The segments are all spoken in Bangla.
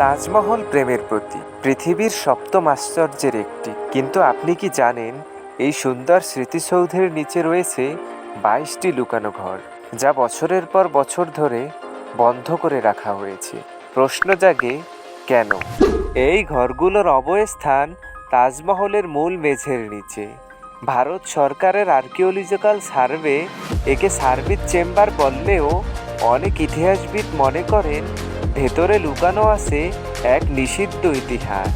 তাজমহল প্রেমের প্রতি, পৃথিবীর সপ্তম আশ্চর্যের একটি। কিন্তু আপনি কি জানেন, এই সুন্দর স্মৃতিসৌধের নিচে রয়েছে বাইশটি লুকানো ঘর, যা বছরের পর বছর ধরে বন্ধ করে রাখা হয়েছে। প্রশ্ন জাগে, কেন? এই ঘরগুলোর অবস্থান তাজমহলের মূল মেঝের নিচে। ভারত সরকারের আর্কিওলজিক্যাল সার্ভে একে সার্ভিস চেম্বার বললেও অনেক ইতিহাসবিদ মনে করেন ভেতরে লুকানো আছে এক নিষিদ্ধ ইতিহাস।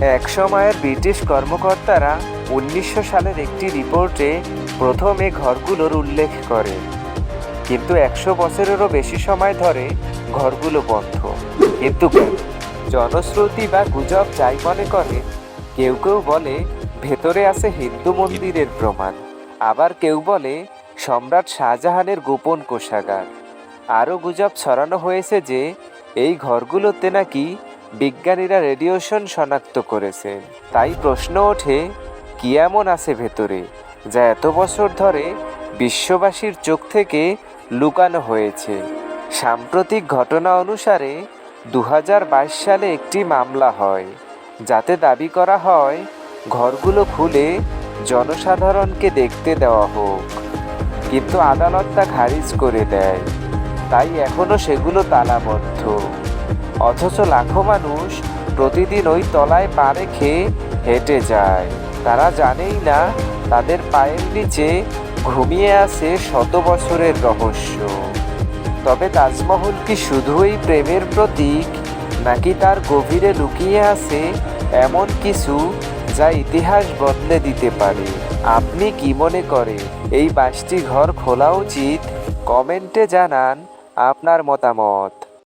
এক সময়ের ব্রিটিশ কর্মকর্তারা উনিশশো সালের একটি রিপোর্টে প্রথম ঘরগুলোর উল্লেখ করে। কিন্তু একশো বছরেরও বেশি সময় ধরে ঘরগুলো বন্ধ। কিন্তু জনশ্রুতি বা গুজব যাই মনে করে, কেউ কেউ বলে ভেতরে আছে হিন্দু মন্দিরের প্রমাণ। আবার কেউ বলে সম্রাট শাহজাহানের গোপন কোষাগার। আরও গুজব ছড়ানো হয়েছে যে, এই ঘরগুলোতে নাকি বিজ্ঞানীরা রেডিয়েশন শনাক্ত করেছেন। তাই প্রশ্ন ওঠে, কি এমন আছে ভেতরে, যা এত বছর ধরে বিশ্ববাসীর চোখ থেকে লুকানো হয়েছে? সাম্প্রতিক ঘটনা অনুসারে দু হাজার বাইশ সালে একটি মামলা হয়, যাতে দাবি করা হয়, ঘরগুলো খুলে জনসাধারণকে দেখতে দেওয়া হোক। কিন্তু আদালত তা খারিজ করে দেয়। তাই এখনও সেগুলো তালাবদ্ধ। অথচ লাখো মানুষ প্রতিদিন ওই তলায় পা রেখে হেঁটে যায়। তারা জানেই না তাদের পায়ের নিচে ঘুমিয়ে আছে শত বছরের রহস্য। তবে তাজমহল কি শুধুই প্রেমের প্রতীক, নাকি তার গভীরে লুকিয়ে আছে এমন কিছু যা ইতিহাস বদলে দিতে পারে? আপনি কি মনে করে এই বাইশটি ঘর খোলা উচিত? কমেন্টে জানান। আপনার মতামত।